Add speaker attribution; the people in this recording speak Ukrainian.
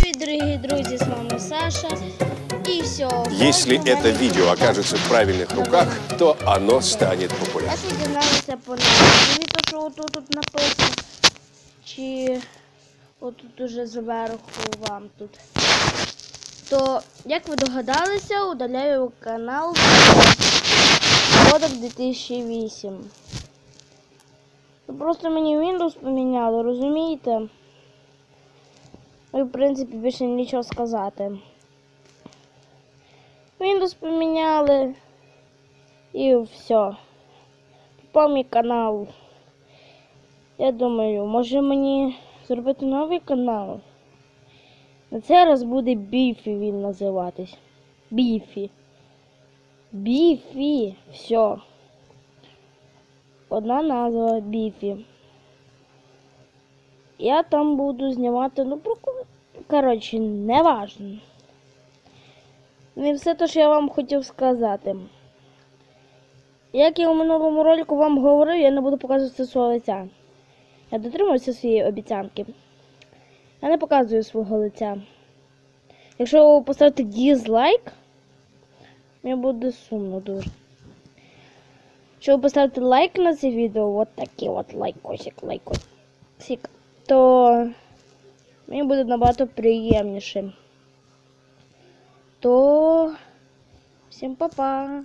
Speaker 1: Привіт, дорогі друзі, з вами Саша. І сьогодні
Speaker 2: Если это видео окажется в правильных руках, то оно станет
Speaker 1: Я
Speaker 2: популярным.
Speaker 1: тут дізналася по назві, то що отут тут написано. Чи отут уже зверху вам тут. То, як ви догадалися, удаляю канал Кодек 2008. Ну, Просто мені Windows поміняли, розумієте? Ну, і, в принципі, більше нічого сказати. Windows поміняли. І все. Попав канал. Я думаю, може мені зробити новий канал? На цей раз буде Біфі він називатись. Біфі. Біфі. Все. Одна назва Біфі. Я там буду знімати, ну про коротше, не важно. Не все те, що я вам хотів сказати. Як я у минулому ролику вам говорив, я не буду показувати свого лиця. Я дотримуюся своєї обіцянки. Я не показую свого лиця. Якщо ви поставите дізлайк, мені буде сумно дуже. Якщо ви поставите лайк на це відео, от такий от лайкосик, лайкосик, то мені буде набагато приємніше. То всім па-па!